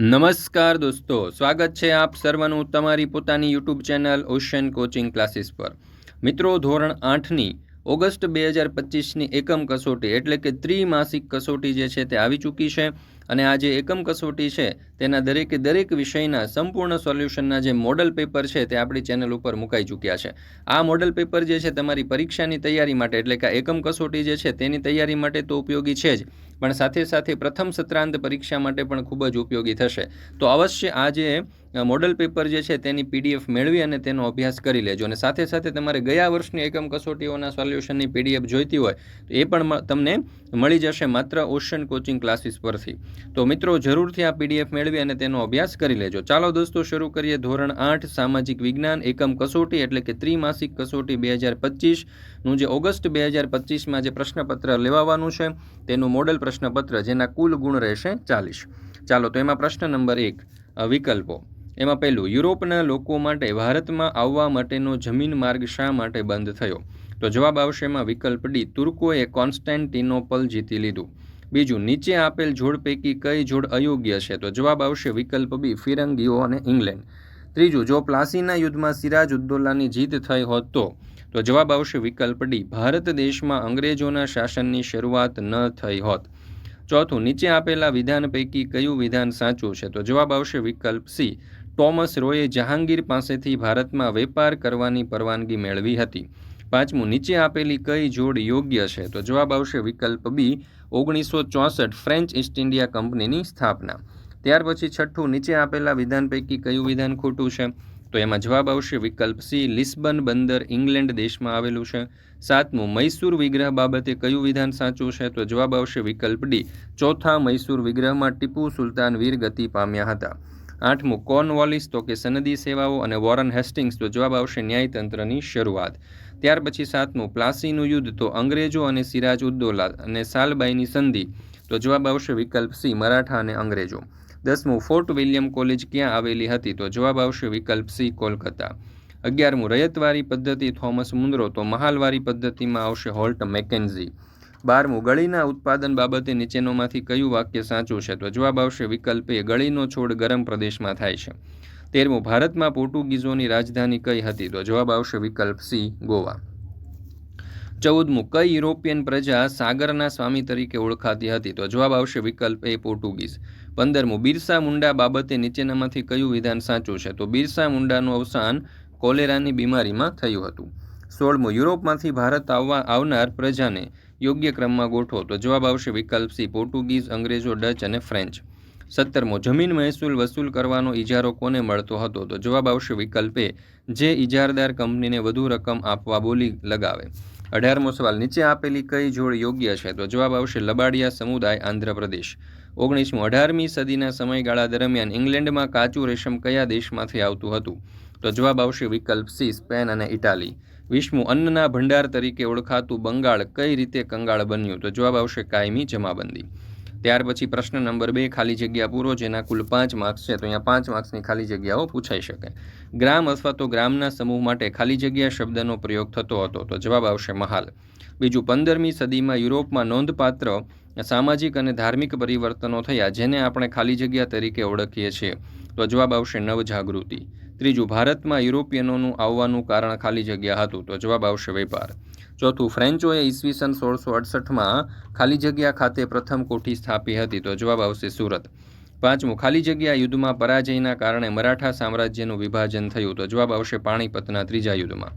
નમસ્કાર દોસ્તો, સ્વાગત છે આપ સર્વનું તમારી પોતાની YouTube channel ocean coaching classes પર. મિત્રો, ધોરણ આઠની ઓગસ્ટ બે હજાર પચીસની એકમ કસોટી એટલે કે ત્રિમાસિક કસોટી જે છે તે આવી ચૂકી છે અને આ જે એકમ કસોટી છે તેના દરેકે દરેક વિષયના સંપૂર્ણ સોલ્યુશનના જે મોડલ પેપર છે તે આપણી ચેનલ ઉપર મુકાઈ ચૂક્યા છે. આ મોડલ પેપર જે છે તમારી પરીક્ષાની તૈયારી માટે એટલે કે એકમ કસોટી જે છે તેની તૈયારી માટે તો ઉપયોગી છે જ. પણ સાથે સાથે પ્રથમ સત્રાંત પરીક્ષા માટે પણ ખૂબ જ ઉપયોગી થશે. તો અવશ્ય આ જે મોડલ પેપર જે છે તેની પીડીએફ મેળવી અને તેનો અભ્યાસ કરી લેજો. અને સાથે સાથે તમારે ગયા વર્ષની એકમ કસોટીઓના સોલ્યુશનની પીડીએફ જોઈતી હોય, તો એ પણ તમને મળી જશે માત્ર ઓશન કોચિંગ ક્લાસીસ પરથી. તો મિત્રો, જરૂરથી આ પીડીએફ મેળવી અને તેનો અભ્યાસ કરી લેજો. ચાલો દોસ્તો, શરૂ કરીએ ધોરણ આઠ, સામાજિક વિજ્ઞાન, એકમ કસોટી એટલે કે ત્રિમાસિક કસોટી બે હજાર પચીસનું જે ઓગસ્ટ બે હજાર પચીસમાં જે પ્રશ્નપત્ર લેવાવાનું છે, તેનું મોડલ પ્રશ્નપત્ર, જેના કુલ ગુણ રહેશે ચાલીસ. ચાલો, તો એમાં પ્રશ્ન નંબર એક વિકલ્પો. એમાં પહેલું, યુરોપના લોકો માટે ભારતમાં આવવા માટેનો જમીન માર્ગ શા માટે બંધ થયો? તો જવાબ આવશે એમાં વિકલ્પ ડી, તુર્કોએ કોન્સ્ટેન્ટિનોપલ જીતી લીધું. બીજું, નીચે આપેલ જોડ પૈકી કઈ જોડ અયોગ્ય છે? તો જવાબ આવશે વિકલ્પ બી, ફિરંગીઓ અને ઇંગ્લેન્ડ. ત્રીજું, જો પ્લાસીના યુદ્ધમાં સિરાજ ઉદ્દોલાની જીત થઈ હોત તો? તો જવાબ આવશે વિકલ્પ ડી, ભારત દેશમાં અંગ્રેજોના શાસનની શરૂઆત ન થઈ હોત. ચોથું, નીચે આપેલા વિધાન પૈકી કયું વિધાન સાચું છે? તો જવાબ આવશે વિકલ્પ સી ટોમસ રોયે જહાંગીર પાસેથી ભારતમાં વેપાર કરવાની પરવાનગી મેળવી હતી. પાંચમું, નીચે આપેલી કઈ જોડ યોગ્ય છે? તો જવાબ આવશે વિકલ્પ બી, ઓગણીસો ચોસઠ ફ્રેન્ચ ઇસ્ટ ઇન્ડિયા કંપનીની સ્થાપના. ત્યાર પછી છઠ્ઠું, નીચે આપેલા વિધાન પૈકી કયું વિધાન ખોટું છે? તો એમાં જવાબ આવશે વિકલ્પ સી, લિસ્બન બંદર, ઇંગ્લેન્ડ દેશમાં આવેલું છે. સાતમું, મૈસૂર વિગ્રહ બાબતે કયું વિધાન સાચું છે? તો જવાબ આવશે વિકલ્પ ડી, ચોથા મૈસૂર વિગ્રહમાં ટીપુ સુલતાન વીર ગતિ પામ્યા હતા. આઠમું, કોર્નવોલિસ, તો કે સનદી સેવાઓ અને વોરન હેસ્ટિંગ્સ, તો જવાબ આવશે ન્યાયતંત્રની શરૂઆત. ત્યાર પછી સાતમું, પ્લાસીનું યુદ્ધ, તો અંગ્રેજો અને સિરાજ ઉદ્દોલા અને સાલબાઈની સંધિ, તો જવાબ આવશે વિકલ્પ સી, મરાઠા અને અંગ્રેજો. દસમું, ફોર્ટ વિલિયમ કોલેજ ક્યાં આવેલી હતી, તો જવાબ આવશે વિકલ્પ સી, કોલકાતા. અગિયારમું, રયતવારી પદ્ધતિ, થોમસ મુન્દ્રો, તો મહાલવારી પદ્ધતિમાં આવશે હોલ્ટ મેકેન્ઝી. બારમું, ગળીના ઉત્પાદન બાબતે નીચેનોમાંથી કયું વાક્ય સાચું છે? તો જવાબ આવશે વિકલ્પ એ ગળીનો છોડ ગરમ પ્રદેશમાં થાય છે. તેરમું, ભારતમાં પોર્ટુગીઝોની રાજધાની કઈ હતી? તો જવાબ આવશે વિકલ્પ સી, ગોવા. ચૌદમું, કઈ યુરોપિયન પ્રજા સાગરના સ્વામી તરીકે ઓળખાતી હતી? તો જવાબ આવશે વિકલ્પ એ, પોર્ટુગીઝ. પંદરમું, બિરસા મુંડા બાબતે નીચેનામાંથી કયું વિધાન સાચું છે? તો બિરસા મુંડાનું અવસાન કોલેરાની બીમારીમાં થયું હતું. સોળમું, યુરોપમાંથી ભારત આવવા આવનાર પ્રજાને યોગ્ય ક્રમમાં ગોઠવો તો જવાબ આવશે વિકલ્પ સી, પોર્ટુગીઝ, અંગ્રેજો, ડચ અને ફ્રેન્ચ. સત્તરમો, જમીન મહેસૂલ વસૂલ કરવાનો ઇજારો કોને મળતો હતો? તો જવાબ આવશે વિકલ્પ જે ઇજારદાર કંપનીને વધુ રકમ આપવા બોલી લગાવે. અઢારમો સવાલ, નીચે આપેલી કઈ જોડ યોગ્ય છે? તો જવાબ આવશે લબાડિયા સમુદાય, આંધ્રપ્રદેશ. ઓગણીસમું, અઢારમી સદીના સમયગાળા દરમિયાન ઇંગ્લેન્ડમાં કાચું રેશમ કયા દેશમાંથી આવતું હતું? તો જવાબ આવશે વિકલ્પ સી, સ્પેન અને ઇટાલી. વીસમું અન્નના ભંડાર તરીકે ઓળખાતું બંગાળ કઈ રીતે કંગાળ બન્યું? તો જવાબ આવશે કાયમી જમાબંધી. ત્યાર પછી પ્રશ્ન નંબર બે ખાલી જગ્યા પૂરો, જેના કુલ પાંચ માર્ક્સ છે, તો અહીંયા પાંચ માર્ક્સની ખાલી જગ્યાઓ પૂછાઈ શકે. ગ્રામ અથવા તો ગ્રામના સમૂહ માટે ખાલી જગ્યા શબ્દનો પ્રયોગ થતો હતો, તો જવાબ આવશે મહાલ. બીજું, પંદરમી સદીમાં યુરોપમાં નોંધપાત્ર સામાજિક અને ધાર્મિક પરિવર્તનો થયા, જેને આપણે ખાલી જગ્યા તરીકે ઓળખીએ છીએ. તો જવાબ આવશે નવજાગૃતિ. ત્રીજું, ભારતમાં યુરોપિયનોનું આવવાનું કારણ ખાલી જગ્યા હતું, તો જવાબ આવશે વેપાર. ચોથું, ફ્રેન્ચોએ ઈસવીસન સોળસો અડસઠમાં ખાલી જગ્યા ખાતે પ્રથમ કોઠી સ્થાપી હતી, તો જવાબ આવશે સુરત. પાંચમું, ખાલી જગ્યા યુદ્ધમાં પરાજયના કારણે મરાઠા સામ્રાજ્યનું વિભાજન થયું, તો જવાબ આવશે પાણીપતના ત્રીજા યુદ્ધમાં.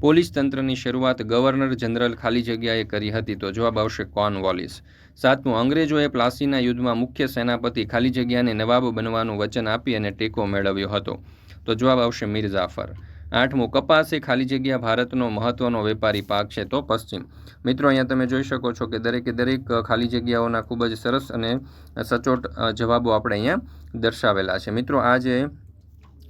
પોલીસ તંત્રની શરૂઆત ગવર્નર જનરલ ખાલી જગ્યાએ કરી હતી, તો જવાબ આવશે કોર્નવોલિસ. સાતમું, અંગ્રેજોએ પ્લાસીના યુદ્ધમાં મુખ્ય સેનાપતિ ખાલી જગ્યાને નવાબ બનવાનું વચન આપી અને ટેકો મેળવ્યો હતો. તો જવાબ આવશે મીર જાફર. આઠમું, કપાસ એ ખાલી જગ્યા ભારતનો મહત્વનો વેપારી પાક છે તો પશ્ચિમ. મિત્રો, અહીંયા તમે જોઈ શકો છો કે દરેકે દરેક ખાલી જગ્યાઓના ખૂબ જ સરસ અને સચોટ જવાબો આપણે અહીંયા દર્શાવેલા છે. મિત્રો આ જે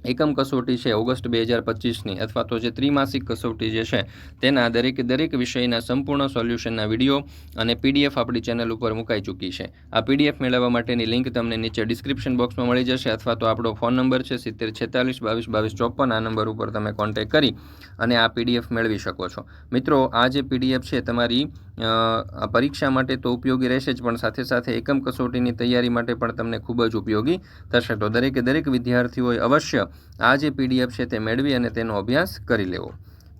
એકમ કસોટી છે ઓગસ્ટ બે હજાર પચીસની, અથવા તો જે ત્રિમાસિક કસોટી જે છે, તેના દરેક દરેક વિષયના સંપૂર્ણ સોલ્યુશનના વીડિયો અને પીડીએફ આપણી ચેનલ ઉપર મુકાઈ ચૂકી છે. આ પીડીએફ મેળવવા માટેની લિંક તમને નીચે ડિસ્ક્રિપ્શન બોક્સમાં મળી જશે, અથવા તો આપણો ફોન નંબર છે સિત્તેર છેતાલીસ બાવીસ બાવીસ ચોપન, આ નંબર ઉપર તમે કોન્ટેક્ટ કરી અને આ પીડીએફ મેળવી શકો છો. મિત્રો, આ જે પીડીએફ છે, તમારી પરીક્ષા માટે તો ઉપયોગી રહેશે જ, પણ સાથે સાથે એકમ કસોટીની તૈયારી માટે પણ તમને ખૂબ જ ઉપયોગી થશે. તો દરેકે દરેક વિદ્યાર્થીઓએ અવશ્ય આ જે પીડીએફ છે તે મેળવી અને તેનો અભ્યાસ કરી લેવો.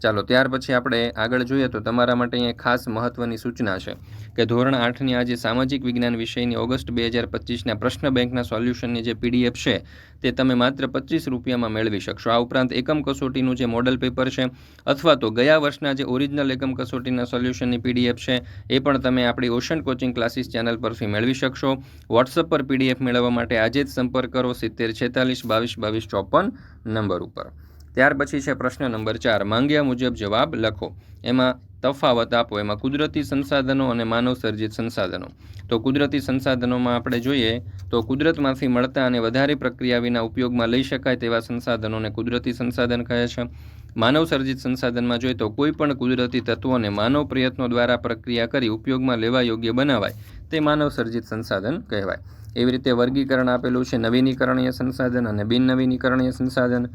ચાલો, ત્યાર પછી આપણે આગળ જોઈએ તો તમારા માટે અહીંયા ખાસ મહત્ત્વની સૂચના છે કે ધોરણ આઠની આજે સામાજિક વિજ્ઞાન વિષયની ઓગસ્ટ બે હજાર પચીસના પ્રશ્ન બેંકના સોલ્યુશનની જે પીડીએફ છે, તે તમે માત્ર પચીસ રૂપિયામાં મેળવી શકશો. આ ઉપરાંત એકમ કસોટીનું જે મોડલ પેપર છે, અથવા તો ગયા વર્ષના જે ઓરિજિનલ એકમ કસોટીના સોલ્યુશનની પીડીએફ છે, એ પણ તમે આપણી ઓશન કોચિંગ ક્લાસીસ ચેનલ પરથી મેળવી શકશો. વોટ્સઅપ પર પીડીએફ મેળવવા માટે આજે જ સંપર્ક કરો સિત્તેર છેતાલીસ બાવીસ બાવીસ ચોપન નંબર ઉપર. ત્યાર પછી છે પ્રશ્ન નંબર ચાર. માંગ્યા મુજબ જવાબ લખો. એમાં તફાવત આપો. એમાં કુદરતી સંસાધનો અને માનવ સર્જિત સંસાધનો. તો કુદરતી સંસાધનોમાં આપણે જોઈએ તો કુદરતમાંથી મળતા અને વધારે પ્રક્રિયા વિના ઉપયોગમાં લઈ શકાય તેવા સંસાધનોને કુદરતી સંસાધન કહે છે. માનવ સર્જિત સંસાધનમાં જોઈએ તો કોઈ પણ કુદરતી તત્વોને માનવ પ્રયત્નો દ્વારા પ્રક્રિયા કરી ઉપયોગમાં લેવા યોગ્ય બનાવાય તે માનવ સર્જિત સંસાધન કહેવાય. એવી રીતે વર્ગીકરણ આપેલું છે, નવીનીકરણીય સંસાધન અને બિન નવીનીકરણીય સંસાધન.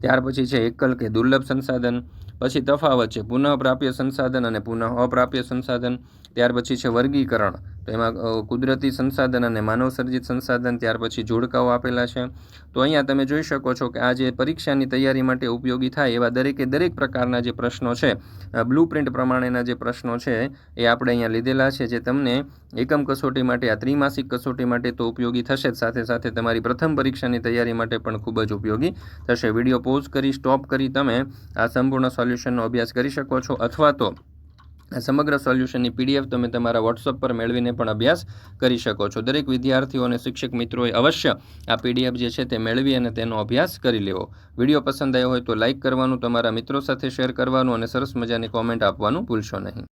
ત્યાર પછી છે એકલ કે દુર્લભ સંસાધન. પછી તફાવત છે પુનઃપ્રાપ્ય સંસાધન અને પુનઃ અપ્રાપ્ય સંસાધન. ત્યાર પછી છે વર્ગીકરણ. તો એમાં કુદરતી સંસાધન અને માનવસર્જિત સંસાધન ત્યાર પછી જોડકાઓ આપેલા છે. તો અહીંયા તમે જોઈ શકો છો કે આ જે પરીક્ષાની તૈયારી માટે ઉપયોગી થાય એવા દરેકે દરેક પ્રકારના જે પ્રશ્નો છે બ્લુ પ્રિન્ટ પ્રમાણેના જે પ્રશ્નો છે, એ આપણે અહીંયા લીધેલા છે જે તમને એકમ કસોટી માટે, આ ત્રિમાસિક કસોટી માટે તો ઉપયોગી થશે જ. સાથે સાથે તમારી પ્રથમ પરીક્ષાની તૈયારી માટે પણ ખૂબ જ ઉપયોગી થશે. વીડિયો પોઝ કરી, સ્ટોપ કરી તમે આ સંપૂર્ણ સોલ્યુશનનો અભ્યાસ કરી શકો છો. અથવા તો સમગ્ર સોલ્યુશનની પીડીએફ તમે તમારા વોટ્સઅપ પર મેળવીને પણ અભ્યાસ કરી શકો છો. દરેક વિદ્યાર્થીઓ અને શિક્ષક મિત્રોએ અવશ્ય આ પીડીએફ જે છે તે મેળવી અને તેનો અભ્યાસ કરી લેવો. વીડિયો પસંદ આવ્યો હોય તો લાઇક કરવાનું, તમારા મિત્રો સાથે શેર કરવાનું અને સરસ મજાની કોમેન્ટ આપવાનું ભૂલશો નહીં.